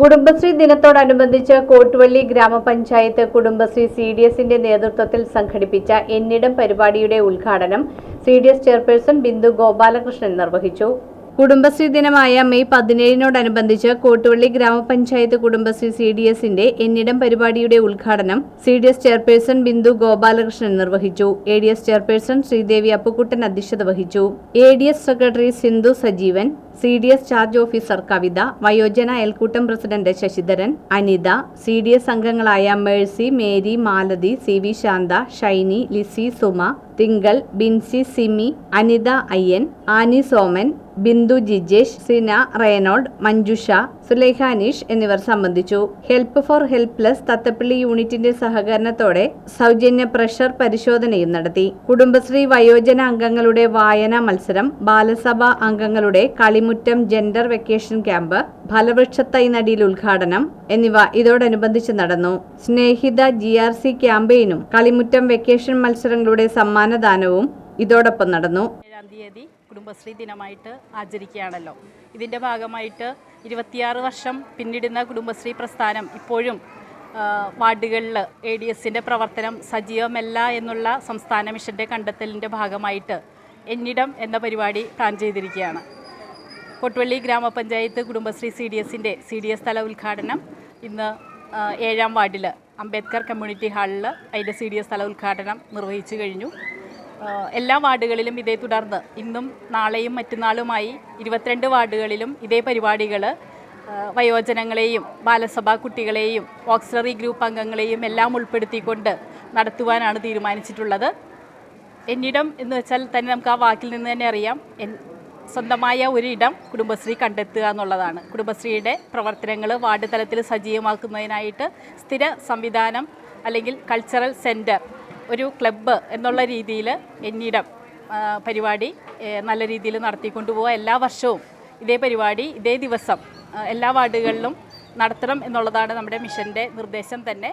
കുടുംബശ്രീ ദിനത്തോടനുബന്ധിച്ച് കോട്ടുവള്ളി ഗ്രാമപഞ്ചായത്ത് Kudumbashree C D എസിന്റെ നേതൃത്വത്തിൽ സംഘടിപ്പിച്ച എന്നിടം പരിപാടിയുടെ ഉദ്ഘാടനം C D S chairperson Bindu Gopalakrishnan നിർവഹിച്ചു. കുടുംബശ്രീ ദിനമായ മെയ് പതിനേഴിനോടനുബന്ധിച്ച് കോട്ടുവള്ളി ഗ്രാമപഞ്ചായത്ത് കുടുംബശ്രീ സി ഡി എസിന്റെ എന്നിടം പരിപാടിയുടെ ഉദ്ഘാടനം C D S chairperson Bindu Gopalakrishnan നിർവഹിച്ചു. A D S chairperson Sreedevi Appukuttan അധ്യക്ഷത വഹിച്ചു. A D S secretary Sindhu Sajeevan C D S charge officer Kavitha വയോജന അയൽക്കൂട്ടം president Sasidharan Anitha C D S അംഗങ്ങളായ Mercy Mary Malathi C V Shantha Shiny Lissy Suma തിങ്കൾ Binsi Simi Anitha Ayyan Annie Soman Bindu Jijesh Sina റേനോൾഡ് Manjusha Sulekha Aneesh എന്നിവർ സംബന്ധിച്ചു. Help four helpless Thathappally യൂണിറ്റിന്റെ സഹകരണത്തോടെ സൗജന്യ പ്രഷർ പരിശോധനയും നടത്തി. കുടുംബശ്രീ വയോജന അംഗങ്ങളുടെ വായനാ മത്സരം ബാലസഭ അംഗങ്ങളുടെ കളിമുറ്റം ജെൻഡർ വെക്കേഷൻ ക്യാമ്പ് ഫലവൃക്ഷത്തൈ നടിയിൽ ഉദ്ഘാടനം എന്നിവ ഇതോടനുബന്ധിച്ച് നടന്നു. സ്നേഹിത ജി ആർ സി ക്യാമ്പയിനും കളിമുറ്റം വെക്കേഷൻ മത്സരങ്ങളുടെ സമ്മാനദാനവും ഇതോടൊപ്പം നടന്നു. ഏഴാം തീയതി കുടുംബശ്രീ ദിനമായിട്ട് ആചരിക്കുകയാണല്ലോ. ഇതിന്റെ ഭാഗമായിട്ട് ഇരുപത്തിയാറ് വർഷം പിന്നിടുന്ന കുടുംബശ്രീ പ്രസ്ഥാനം ഇപ്പോഴും വാർഡുകളിൽ എ ഡി എസിന്റെ പ്രവർത്തനം സജീവമല്ല എന്നുള്ള സംസ്ഥാന മിഷന്റെ കണ്ടെത്തലിന്റെ ഭാഗമായിട്ട് എന്നിടം എന്ന പരിപാടി പ്ലാൻ ചെയ്തിരിക്കുകയാണ്. കൊട്ടുവള്ളി ഗ്രാമപഞ്ചായത്ത് കുടുംബശ്രീ സി ഡി എസിന്റെ സി ഡി എസ് തല ഉദ്ഘാടനം ഇന്ന് ഏഴാം വാർഡിൽ അംബേദ്കർ കമ്മ്യൂണിറ്റി ഹാളിൽ അതിന്റെ സി ഡി എസ് തല ഉദ്ഘാടനം നിർവഹിച്ചു കഴിഞ്ഞു. എല്ലാ വാർഡുകളിലും ഇതേ തുടർന്ന്. ഇന്നും നാളെയും മറ്റന്നാളുമായി ഇരുപത്തിരണ്ട് വാർഡുകളിലും ഇതേ പരിപാടികൾ വയോജനങ്ങളെയും ബാലസഭാ കുട്ടികളെയും ഓക്സിലറി ഗ്രൂപ്പ് അംഗങ്ങളെയും എല്ലാം ഉൾപ്പെടുത്തിക്കൊണ്ട് നടത്തുവാനാണ് തീരുമാനിച്ചിട്ടുള്ളത്. എന്നിടം എന്ന് വെച്ചാൽ തന്നെ നമുക്ക് ആ വാക്കിൽ നിന്ന് തന്നെ അറിയാം. സ്വന്തമായ ഒരു ഇടം കുടുംബശ്രീ കണ്ടെത്തുക എന്നുള്ളതാണ്. കുടുംബശ്രീയുടെ പ്രവർത്തനങ്ങൾ വാർഡ് തലത്തിൽ സജീവമാക്കുന്നതിനായിട്ട് സ്ഥിര സംവിധാനം അല്ലെങ്കിൽ കൾച്ചറൽ സെന്റർ ഒരു ക്ലബ്ബ് എന്നുള്ള രീതിയിൽ എന്നിടം പരിപാടി നല്ല രീതിയിൽ നടത്തിക്കൊണ്ടുപോകുക എല്ലാ വർഷവും. ഇതേ പരിപാടി ഇതേ ദിവസം എല്ലാ വാർഡുകളിലും നടത്തണം എന്നുള്ളതാണ് നമ്മുടെ മിഷന്റെ നിർദ്ദേശം തന്നെ.